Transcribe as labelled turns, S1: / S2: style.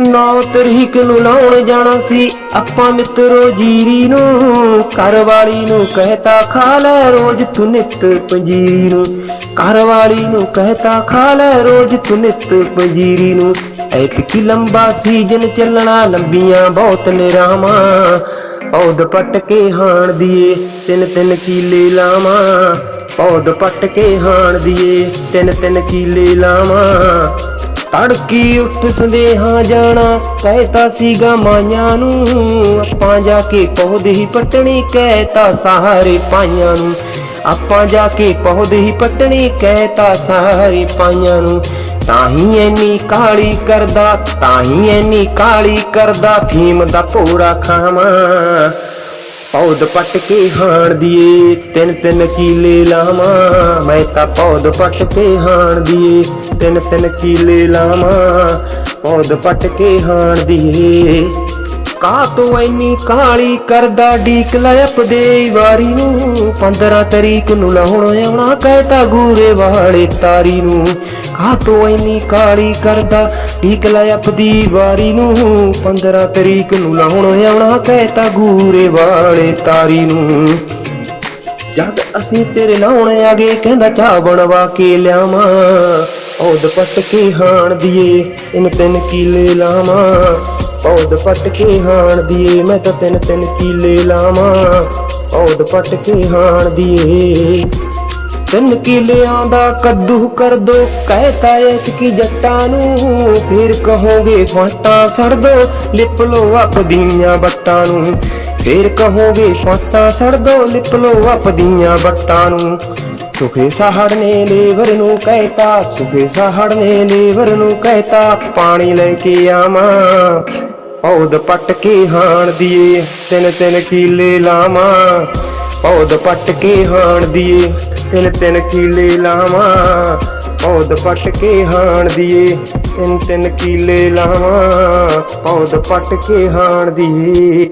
S1: ਨੌ ਤਰੀਕ ਨੂੰ ਲਾਉਣ ਜਾਣਾ ਸੀ। ਆਪਾਂ ਮਿੱਤਰੋ ਜੀਰੀ ਨੂੰ, ਘਰ ਵਾਲੀ ਨੂੰ ਕਹਿਤਾ ਖਾ ਲੈ ਰੋਜ਼ ਤੂੰ ਨਿੱਤ ਪੰਜੀਰੀ ਨੂੰ। ਘਰ ਵਾਲੀ ਨੂੰ ਕਹਿਤਾ ਖਾ ਲੈ ਰੋਜ਼ ਤੂੰ ਨਿੱਤ ਪੰਜੀਰੀ ਨੂੰ। ਐਤਕੀ ਲੰਬਾ ਸੀਜ਼ਨ ਚੱਲਣਾ, ਲੰਬੀਆਂ ਬਹੁਤ ਨਿਰਾਵਾਂ ਪੌਦ ਪੱਟ ਕੇ ਹਾਣ ਦੀਏ, ਤਿੰਨ ਤਿੰਨ ਕੀਲੇ ਲਾਵਾਂ। ਪੌਦ ਪੱਟ ਕੇ ਹਾਣ ਦੀਏ, ਤਿੰਨ ਤਿੰਨ ਕੀਲੇ ਲਾਵਾਂ। ਤੜਕੀ ਉੱਠ ਸੰਦੇਹਾਂ ਜਾਣਾ, ਕਹਿਤਾ ਸੀਗਾ ਮਾਈਆਂ ਨੂੰ, ਆਪਾਂ ਜਾ ਕੇ ਪੌਦੇ ਹੀ ਪੱਟਣੀ, ਕਹਿਤਾ ਸਾਰੇ ਪਾਈਆਂ ਨੂੰ। ਆਪਾਂ ਜਾ ਕੇ ਪੌਦ ਹੀ ਪੱਟਣੀ, ਕਹਿਤਾ ਸਾਰੇ ਪਾਈਆਂ ਨੂੰ। ਤਾਂ ਹੀ ਐਨੀ ਕਾਲੀ ਕਰਦਾ, ਤਾਂ ਹੀ ਐਨੀ ਕਾਲੀ ਕਰਦਾ, ਫੀਮ ਦਾ ਭੋਰਾ ਖਾਵਾਂ। ਪੌਦ ਪੱਟ ਕੇ ਹਾਣ ਦੀਏ, ਤਿੰਨ ਤਿੰਨ ਕੀਲੇ ਲਾਵਾਂ। ਮੈਂ ਤਾਂ ਪੌਦ ਪੱਟ ਕੇ ਹਾਣ ਦੀਏ, ਤਿੰਨ ਤਿੰਨ ਕੀਲੇ ਲਾਵਾਂ। ਪੌਦ ਪੱਟ ਕੇ ਹਾਣ ਦੀਏ। ਕਾ ਤੂੰ ਐਨੀ ਕਾਲੀ ਕਰਦਾ ਡੀਕ ਲੈ ਆਪਦੇ ਵਾਰੀ ਨੂੰ? 15 ਤਰੀਕ ਨੂੰ ਲਾਉਣ ਆਉਣਾ ਕਹਿਤਾ ਗੂਰੇ ਵਾਲੇ ਤਾਰੀ ਨੂੰ। ਕਾ ਤੂੰ ਐਨੀ ਕਾਲੀ ਕਰਦਾ। ਡੀਕ ਲੈ ਆਪਦੀ ਵਾਰੀ ਨੂੰ। 15 ਤਰੀਕ ਨੂੰ ਲਾਉਣ ਆਉਣਾ ਕਹਿਤਾ ਗੂਰੇ ਵਾਲੇ ਤਾਰੀ ਨੂੰ। ਜਦ ਅਸੀਂ ਤੇਰੇ ਲਾਉਣ ਆ ਗਏ ਕਹਿੰਦਾ ਚਾਹ ਬਣਵਾ ਕੇ ਲਿਆਵਾਂ। ਔਦ ਪੱਟ ਕੇ ਹਾਣ ਦੀਏ ਇਨ ਤਿੰਨ ਕੀਲੇ ਲਾਵਾਂ। ਔਦ ਪੱਟ ਕੇ ਹਾਣ ਦੀਏ, ਮੈਂ ਤਾਂ ਤਿੰਨ ਤਿੰਨ ਕੀਲੇ ਲਾਵਾਂ। ਔਦ ਪੱਟ ਕੇ ਹਾਣ ਦੀਏ। ਤਿੰਨ ਕਿਲਿਆਂ ਦਾ ਕੱਦੂ ਕਰ ਦੋ। ਕਹਿਤਾ ਇੱਕ ਕੀ ਜੱਟਾਂ ਨੂੰ ਫਿਰ ਕਹੋਗੇ ਫਾਟਾਂ ਸੜ ਦੋ। ਲਿਪ ਲੋ ਆਪਦੀਆਂ ਬੱਟਾਂ ਨੂੰ, ਫਿਰ ਕਹੋਗੇ ਫਾਟਾਂ ਸੜ ਦੋ। ਲਿਪ ਲੋ ਆਪਦੀਆਂ ਬੱਟਾਂ ਨੂੰ, ਸੁਖੇ ਸਾਹੜ ਨੇ ਲੇਵਰ ਨੂੰ ਕਹਿਤਾ ਸੁਖੇ ਸਾਹੜ ਨੇ ਲੇਵਰ ਨੂੰ ਕਹਿਤਾ ਪਾਣੀ ਲੈ ਕੇ ਆਵਾਂ ਪੌਦ ਪੱਟ ਕੇ ਹਾਣ ਦੀਏ। ਤਿੰਨ ਤਿੰਨ ਕੀਲੇ ਲਾਵਾਂ। ਪੌਦ ਪੱਟ ਕੇ ਹਾਣ ਦੀਏ, ਤਿੰਨ ਤਿੰਨ ਕੀਲੇ ਲਾਵਾਂ। ਪੌਦ ਪੱਟ ਕੇ ਹਾਣ ਦੀਏ, ਤਿੰਨ ਤਿੰਨ ਕੀਲੇ ਲਾਵਾਂ। ਪੌਦ ਪੱਟ ਕੇ ਹਾਣ ਦੀਏ।